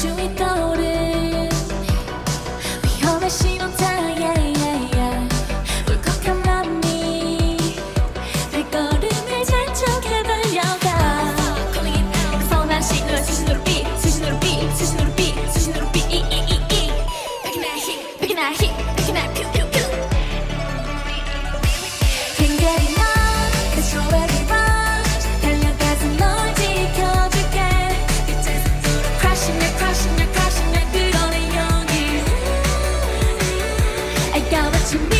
注意到。got what you need.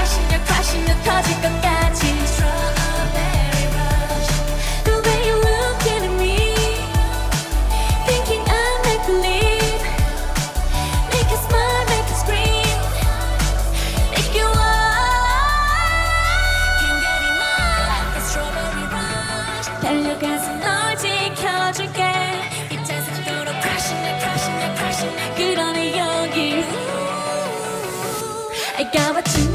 달려가서 널 지켜줄게 입자생도로 crashing like crashing like crashing 그러니 여기 I got what you